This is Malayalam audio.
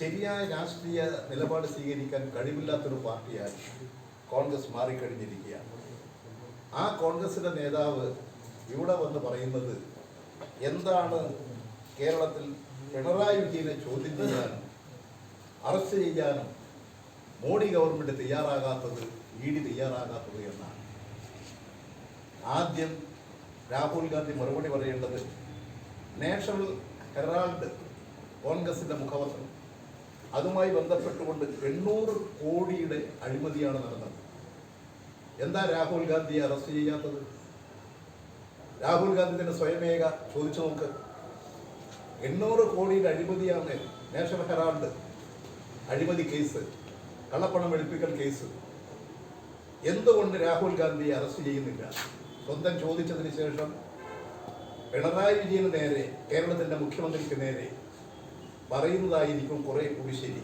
ശരിയായ രാഷ്ട്രീയ നിലപാട് സ്വീകരിക്കാൻ കഴിവില്ലാത്തൊരു പാർട്ടിയായി കോൺഗ്രസ് മാറിക്കഴിഞ്ഞിരിക്കുകയാണ്. ആ കോൺഗ്രസിന്റെ നേതാവ് ഇവിടെ വന്ന് പറയുന്നത് എന്താണ് കേരളത്തിൽ പിണറായി വിജയനെ ചോദ്യം ചെയ്യാനും അറസ്റ്റ് ചെയ്യാനും മോഡി ഗവൺമെന്റ് തയ്യാറാകാത്തത് ഇ ഡി തയ്യാറാകാത്തത് എന്നാണ്. ആദ്യം രാഹുൽ ഗാന്ധി മറുപടി പറയേണ്ടത് നാഷണൽ ഹെറാൾഡ് കോൺഗ്രസിന്റെ മുഖപത്രം അതുമായി ബന്ധപ്പെട്ടുകൊണ്ട് എണ്ണൂറ് കോടിയുടെ അഴിമതിയാണ് നടന്നത്. എന്താ രാഹുൽ ഗാന്ധിയെ അറസ്റ്റ് ചെയ്യാത്തത്? രാഹുൽ ഗാന്ധി തന്നെ സ്വയമേക ചോദിച്ചു നോക്ക്. എണ്ണൂറ് കോടിയുടെ അഴിമതിയാണ് നാഷണൽ ഹെറാൾഡ് അഴിമതി കേസ് കള്ളപ്പണം വെളുപ്പിക്കൽ കേസ്. എന്തുകൊണ്ട് രാഹുൽ ഗാന്ധിയെ അറസ്റ്റ് ചെയ്യുന്നില്ല? സ്വന്തം ചോദിച്ചതിന് ശേഷം പിണറായി വിജയന് നേരെ കേരളത്തിന്റെ മുഖ്യമന്ത്രിക്ക് നേരെ പറയുന്നതായിരിക്കും കുറെ കൂടി ശരി.